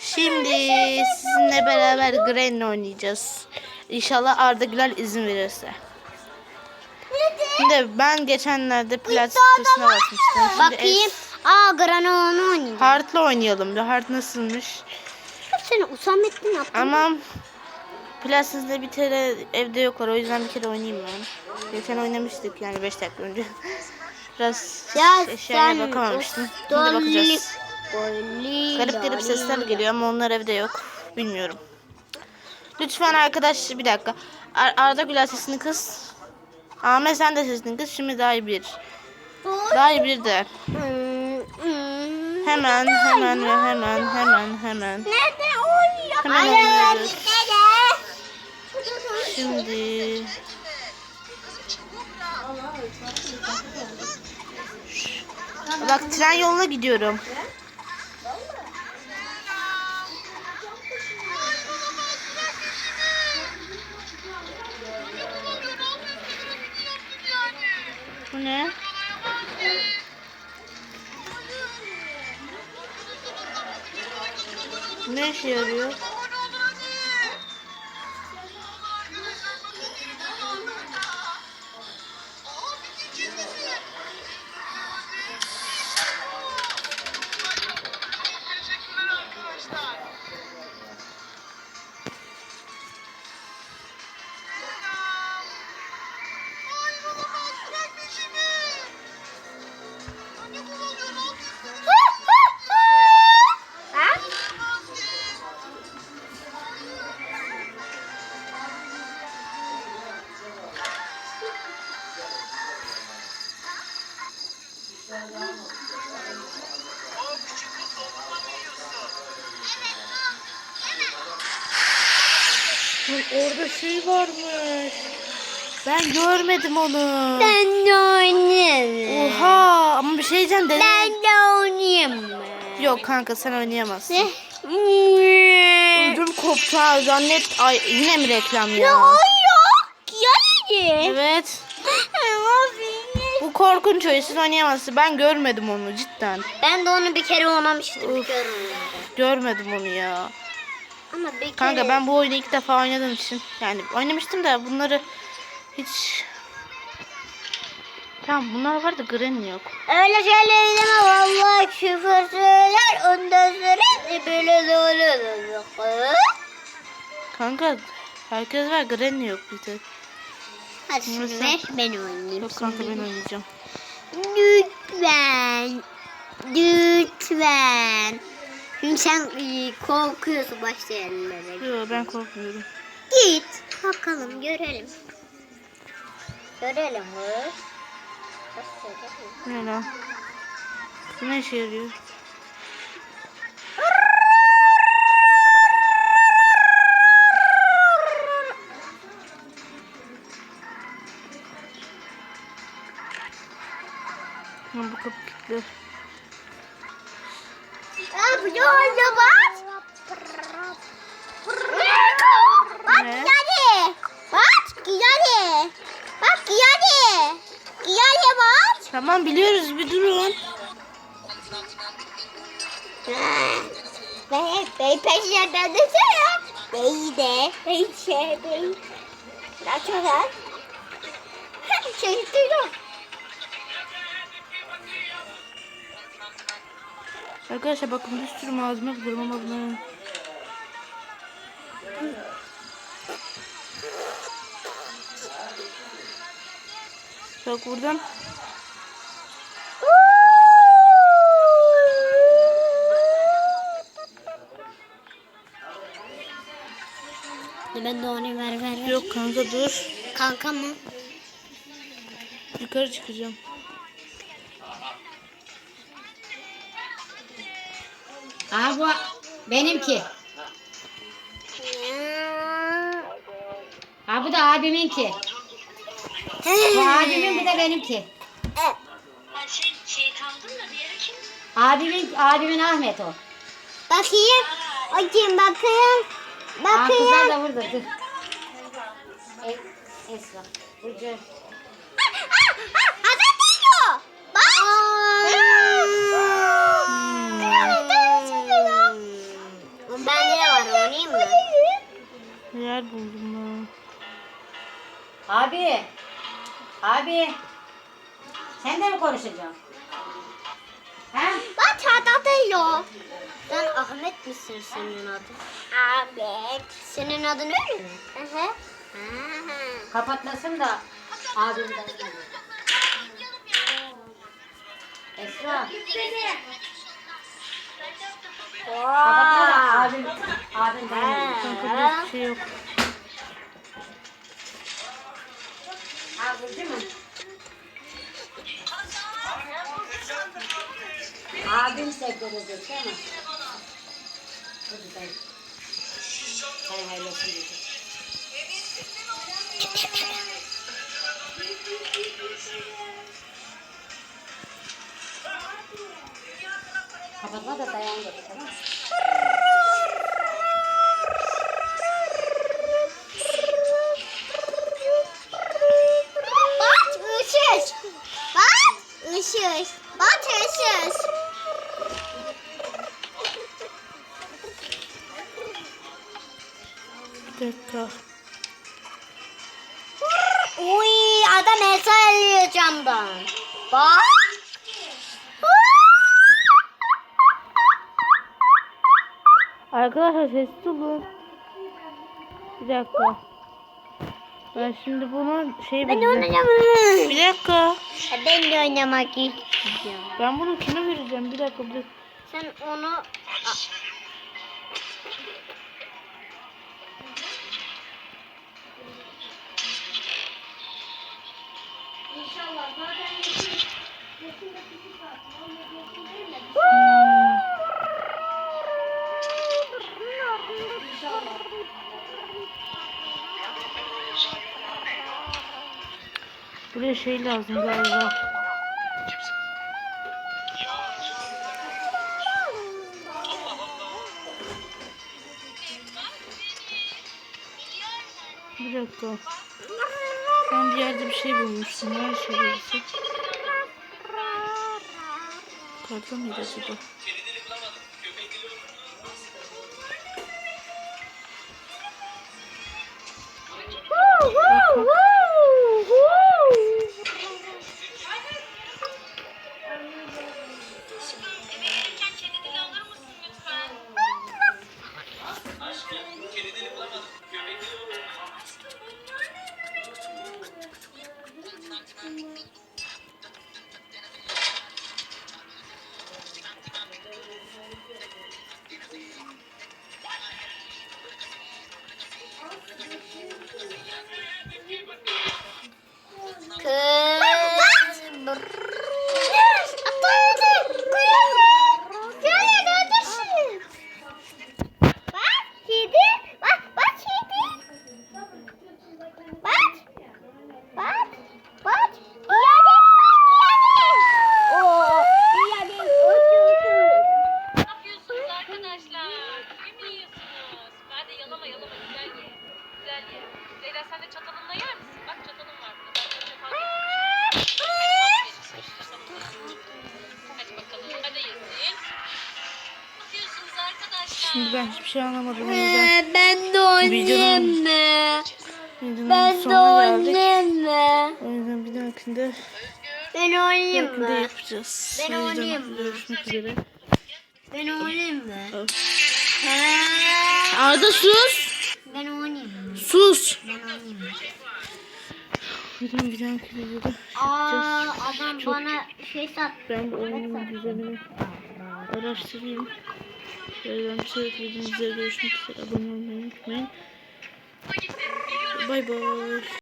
Şimdi sizinle beraber Granny oynayacağız. İnşallah Arda Güler izin verirse. Şimdi ben geçenlerde plat sitesine basmıştım. Şimdi Bakayım. Aa Granonu oynayacağım. Heart'la oynayalım. Bir Heart nasılmış? Seni Usamettin yaptın. Ama Plastis'de bir kere evde yoklar. O yüzden bir kere oynayayım ben. Geçen oynamıştık yani 5 dakika önce. Biraz Ya eşyaya sen bakamamıştım. o Şimdi bakacağız. Garip garip sesler geliyor ama onlar evde yok. Bilmiyorum. Lütfen arkadaş bir dakika. Ar- Arda Güler sesini kıs. Ahmet sen de sesini kıs. Şimdi daha iyi bir. Daha iyi bir de. Hemen hemen ve hemen hemen hemen. Nerede oynuyor? Hemen oynuyoruz. Şimdi Bak tren yoluna gidiyorum. Ne? Ne işe yarıyor? Lan Orada şey varmış. Ben görmedim onu. Ben de oynayayım. Oha ama bir şey diyeceğim de. Ben de oynayayım. Yok kanka sen oynayamazsın. Ödüm koptu ha zannet. Ay yine mi reklam Ne ya? oluyor? Yani. Evet. Bu korkunç oyun siz oynayamazsınız. Ben görmedim onu cidden. Ben de onu bir kere oynamıştım. Oynadım. Görmedim onu ya. Ama bir. Kanka ben bu oyunu ilk defa oynadığım için yani oynamıştım da bunları hiç Tamam bunlar var da Granny yok. Öyle şeyler deme vallahi küfür söyler ondan sonra böyle doğru Kanka herkes var Granny yok bir tek. Hadi şimdi Neyse. ver ben oynayayım. Yok kanka ben oynayacağım. Lütfen. Lütfen. Çünkü sen e, korkuyorsun başta yerlere. Yok ben korkmuyorum. Git. Bakalım görelim. Görelim mi? Ne lan? Ne işe yarıyor? Tamam biliyoruz bir durun. Bey, bey peşlerden desene. Bey de. Bey şey, bey. Biraz sonra. Şey duydum. Arkadaşlar bakın bir sürü malzeme buluyorum ama bunların... Bak buradan Ben de onu ver ver ver. yok kanka dur. Kanka mı? Yukarı çıkacağım. Aha bu benimki. Ha bu da abiminki. Bu abimin bu da benimki. Abimin abimin Ahmet o. Bakayım. Bakayım bakayım. Aa, kızlar da burada dur. Es, Esra. Burcu. Hazır değil de var oynayayım mı? Yer buldum ben. Abi. Abi. Sen de mi konuşacaksın? Ha? Çağda değil o. Sen Ahmet misin senin adın? Ahmet. Senin adın öyle mi? Hı hı. Kapatmasın da abimden. Esra. Kapatma da abim. Abimden. Kanka bir şey yok. Abi değil mi? Abim sektirecek değil mi? Hadi dayı. Hay hayırlısı diyecek. Kapatma da dayan dedi tamam mı? Bak ışız. Bak ışız. Bak ışız. Dakika. Uy adam el alıyor camdan. Bak. Arkadaşlar sessiz olun. Bir dakika. Ben şimdi bunu şey Ben oynayamam. Bir dakika. Ben de oynamak istiyorum. Ben bunu kime vereceğim? Bir dakika. Bir dakika. Sen onu... Buraya şey lazım galiba. Bir dakika. Ben bir yerde bir şey bulmuştum. Her şey birisi. Karda mıydı acaba? Ben de yalama yalama güzel ye. Güzel ye. Zeyra sen de çatalınla yer misin? Bak çatalın var burada. Ben sana çatal getirmiştim. Hadi bakalım. Hadi yesin. Ne yapıyorsunuz arkadaşlar? Şimdi ben hiçbir şey anlamadım. O yüzden ben de oynayayım mı? videonun sonuna geldik. mı? O yüzden bir dahakinde, Ben oynayayım mı? yapacağız. Ben O yüzden oynayayım mı? Görüşmek üzere. Ben oynayayım mı? Arda sus. Ben oynayayım? Sus. Ben oynayayım yüzden bir dahaki videoda Aa yapacağız. adam Çok- bana şey sattı. Ben bu oyunun düzenini araştırayım. Şöyle bir sonraki videomuzda görüşmek üzere. Abone olmayı unutmayın. Bay bay.